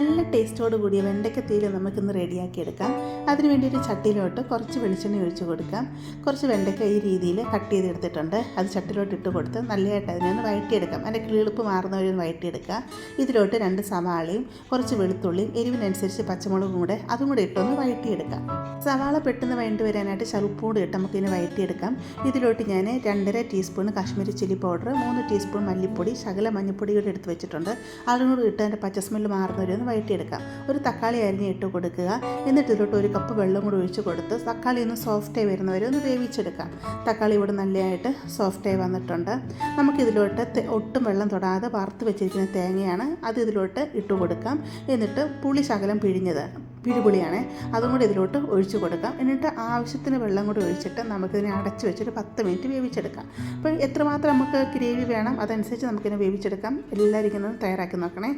and നല്ല ടേസ്റ്റോട് കൂടിയ വെണ്ടയ്ക്ക തീര് നമുക്കിന്ന് റെഡിയാക്കി എടുക്കാം അതിന് വേണ്ടി ഒരു ചട്ടിയിലോട്ട് കുറച്ച് വെളിച്ചെണ്ണ ഒഴിച്ചു കൊടുക്കാം. കുറച്ച് വെണ്ടയ്ക്ക ഈ രീതിയിൽ കട്ട് ചെയ്തെടുത്തിട്ടുണ്ട്. അത് ചട്ടിയിലോട്ട് ഇട്ട് കൊടുത്ത് നല്ലതായിട്ട് അതിനെ ഒന്ന് വഴറ്റിയെടുക്കാം. അതിന്റെ കിളിപ്പ് മാറുന്നവരെ ഒന്ന് വഴറ്റിയെടുക്കുക. ഇതിലോട്ട് രണ്ട് സവാളയും കുറച്ച് വെളുത്തുള്ളിയും എരിവിനനുസരിച്ച് പച്ചമുളകും കൂടെ അതും കൂടെ ഇട്ടൊന്ന് വഴറ്റിയെടുക്കാം. സവാള പെട്ടെന്ന് വഴണ്ടി വരാനായിട്ട് ശൽപ്പും കൂടി ഇട്ട് നമുക്കിതിനെ വഴറ്റിയെടുക്കാം. ഇതിലോട്ട് ഞാൻ രണ്ടര ടീസ്പൂൺ കാശ്മീരി ചില്ലി പൗഡർ മൂന്ന് ടീസ്പൂൺ മല്ലിപ്പൊടി ശകല മഞ്ഞൾപ്പൊടി കൂടി എടുത്ത് വെച്ചിട്ടുണ്ട്. അതും കൂടി ഇട്ട് അതിന്റെ പച്ച സ്മെല്ല് മാറുന്നവരെ ഒന്ന് വഴറ്റിയെടുക്കാം ഒരു തക്കാളി അരിഞ്ഞ് ഇട്ട് കൊടുക്കുക. എന്നിട്ട് ഇതിലോട്ട് ഒരു കപ്പ് വെള്ളം കൂടി ഒഴിച്ച് കൊടുത്ത് തക്കാളി ഒന്ന് സോഫ്റ്റായി വരുന്നവരെ ഒന്ന് വേവിച്ചെടുക്കാം. തക്കാളി ഇവിടെ നല്ലതായിട്ട് സോഫ്റ്റായി വന്നിട്ടുണ്ട്. നമുക്കിതിലോട്ട് ഒട്ടും വെള്ളം തൊടാതെ വറുത്ത് വെച്ചിരിക്കുന്ന തേങ്ങയാണ് അത് ഇതിലോട്ട് ഇട്ട് കൊടുക്കാം. എന്നിട്ട് പുളി ശകലം പിഴിഞ്ഞത് പിടിപുളിയാണ് അതും കൂടി ഇതിലോട്ട് ഒഴിച്ച് കൊടുക്കാം. എന്നിട്ട് ആവശ്യത്തിന് വെള്ളം കൂടി ഒഴിച്ചിട്ട് നമുക്കിതിനെ അടച്ച് വെച്ചിട്ട് പത്ത് മിനിറ്റ് വേവിച്ചെടുക്കാം. അപ്പോൾ എത്രമാത്രം നമുക്ക് ഗ്രേവി വേണം അതനുസരിച്ച് നമുക്കിതിനെ വേവിച്ചെടുക്കാം. എല്ലാവരും തയ്യാറാക്കി നോക്കണേ.